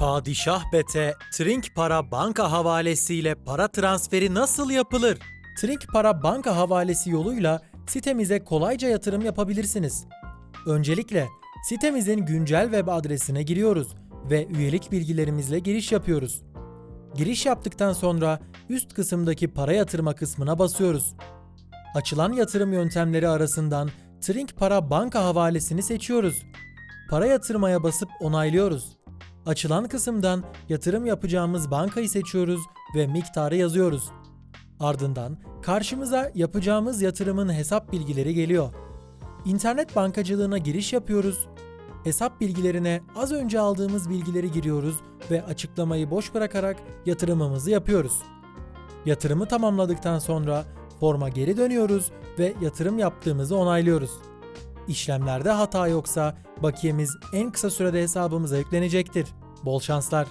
Padişah Bete, Trink Para banka havalesiyle para transferi nasıl yapılır? Trink Para banka havalesi yoluyla sitemize kolayca yatırım yapabilirsiniz. Öncelikle sitemizin güncel web adresine giriyoruz ve üyelik bilgilerimizle giriş yapıyoruz. Giriş yaptıktan sonra üst kısımdaki para yatırma kısmına basıyoruz. Açılan yatırım yöntemleri arasından Trink Para banka havalesini seçiyoruz. Para yatırmaya basıp onaylıyoruz. Açılan kısımdan yatırım yapacağımız bankayı seçiyoruz ve miktarı yazıyoruz. Ardından karşımıza yapacağımız yatırımın hesap bilgileri geliyor. İnternet bankacılığına giriş yapıyoruz. Hesap bilgilerine az önce aldığımız bilgileri giriyoruz ve açıklamayı boş bırakarak yatırımımızı yapıyoruz. Yatırımı tamamladıktan sonra forma geri dönüyoruz ve yatırım yaptığımızı onaylıyoruz. İşlemlerde hata yoksa bakiyemiz en kısa sürede hesabımıza yüklenecektir. Bol şanslar.